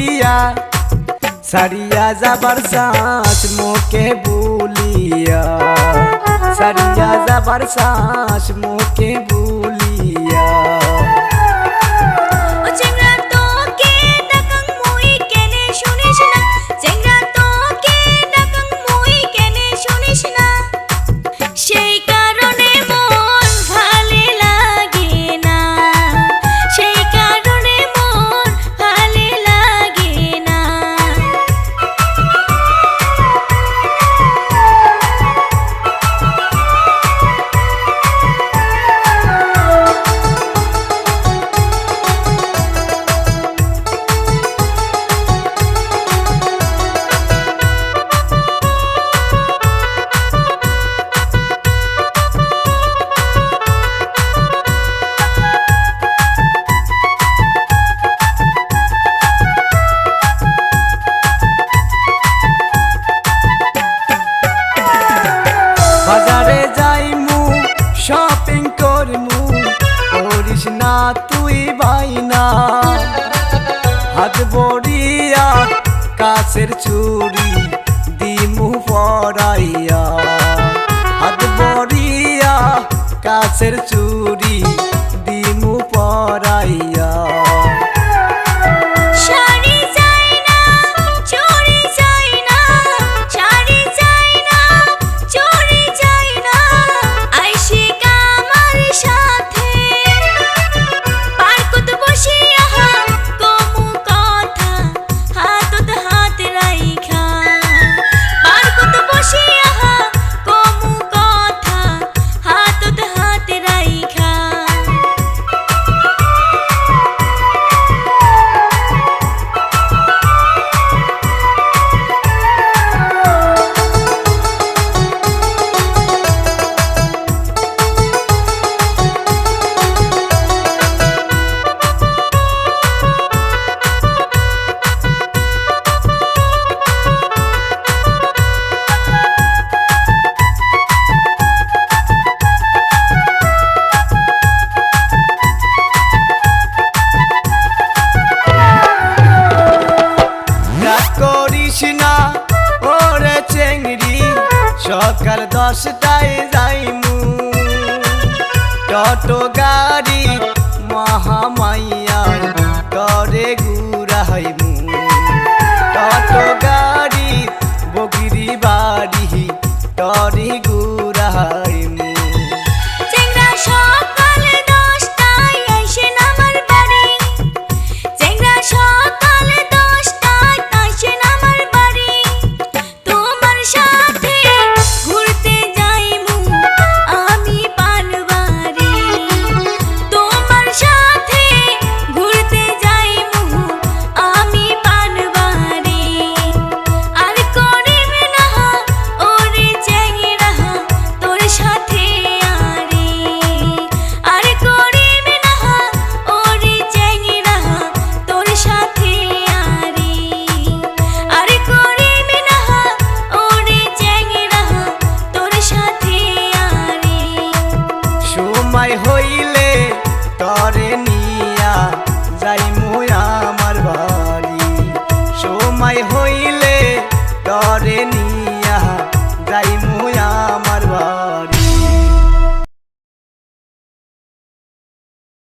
बिटिया सरिया जबरसास मोके बोलिया। सरिया जबरसास मोके बोलिया। পারিস না তুই বাইনা হাত বড়িয়া কাছের চুরি দিমু পড়াইয়া হাত বড়িয়া কাছের চুরি সকাল দশটায় যাইমু। টটো গাড়ি মহামাইয়ার করে গুড়াইমু টটো গাড়ি বগিরি বাড়ি টরে সবাই হইলে করেন